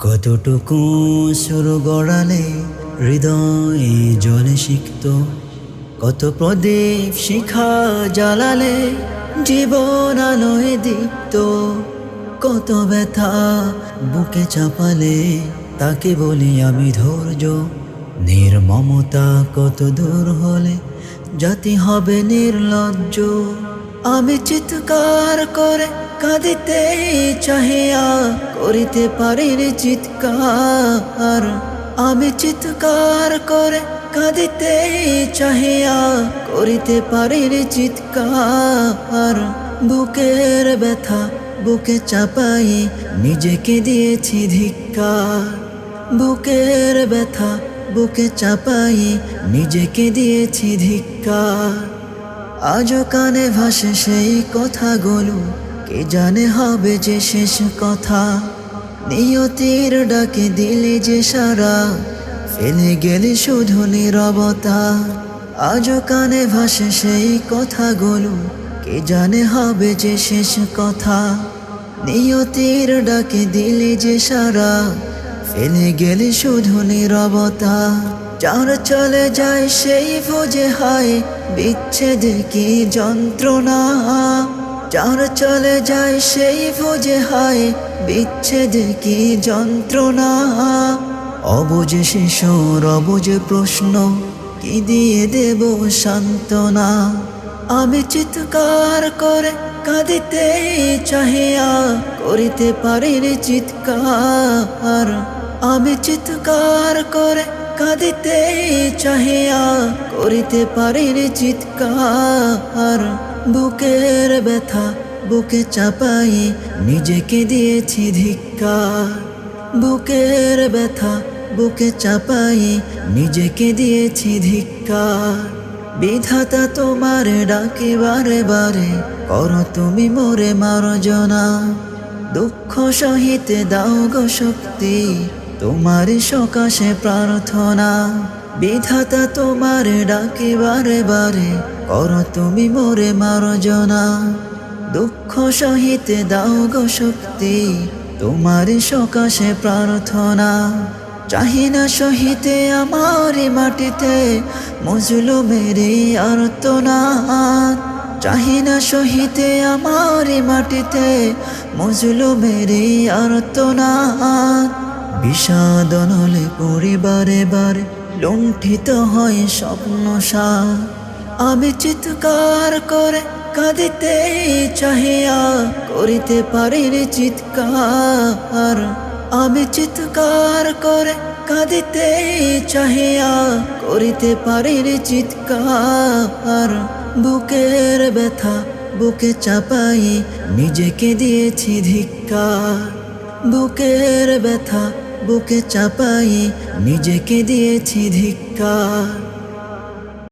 কতটুকু সুর গড়ালে হৃদয় জলে শিখত কত প্রদীপ শিখা জ্বালালে জীবন আলোয় দীপ্ত, কত ব্যথা বুকে চাপালে তাকে বলি আমি ধৈর্য, নির্মমতা কত দূর হলে জাতি হবে নির্লজ্জ, আমি চিৎকার করে কাঁদিতে চাহিয়া করিতে পারি রে চিৎকার। আমি চিৎকার করে কাঁদিতে চাহিয়া করিতে পারি রে চিৎকার। বুকের ব্যথা বুকে চাপাই নিজেকে দিয়েছি ধিক্কার। বুকের ব্যথা বুকে চাপাই নিজেকে দিয়েছি ধিক্কার। আজও কানে ভাসে সেই কথাগুলো কে জানে হবে যে শেষ কথা। নিয়তির ডাকে দিলে যে সারা, ফেলে গেলে শুধু নীরবতা। আজও কানে ভাসে সেই কথাগুলো, কে জানে হবে যে শেষ কথা। নিয়তির ডাকে দিলে যে সারা, ফেলে গেলে শুধু নীরবতা। যার চলে যায় সেই ভোজে হায়, বিচ্ছেদে কি যন্ত্রণা। যার চলে যায় সেই ভোজে হায়, বিচ্ছেদে কি যন্ত্রণা? অবুঝে শিশুর অবুঝে প্রশ্ন, কি দিয়ে দেব সান্ত্বনা? আমি চিৎকার করে কাঁদিতে চাহিয়া, করিতে পারি চিৎকার। আমি চিৎকার করে কাঁদিতে চাহিয়া করিতে পারি রে চিৎকার। বুকের ব্যথা, বুকে চাপাই, নিজেকে দিয়েছি ধিক্কার। বুকের ব্যথা, বুকে চাপাই, নিজেকে দিয়েছি ধিক্কার। বিধাতা তোমার ডাকে বারে বারে, করো তুমি মোরে মারজনা। দুঃখ সহিতে দাও গো শক্তি তোমার সকাশে প্রার্থনা, বিধাতা তোমার ডাকে বারে বারে, করো তুমি মোরে মারজনা। দুঃখ সহিতে দাও গো শক্তি, তোমার সকাশে প্রার্থনা। চাহিনা সহিতে আমার মাটিতে মজলু মেরে আর্তনা। চাহি না সহিতে আমার মাটিতে মজলু মেরে আর্তনা বিষাদনলে পরিবারে বারে লুণ্ঠিত হয় স্বপ্ন সার। আমি চিৎকার করে কাঁদিতে চাহিয়া করিতে পারি রে চিৎকার। আমি চিৎকার করে কাঁদিতে চাহিয়া করিতে পারি রে চিৎকার। বুকের ব্যথা বুকে চাপাই নিজেকে দিয়েছি ধিক্কার। বুকের ব্যথা বুকে চাপাই নিজেকে দিয়েছি ধিক্কার।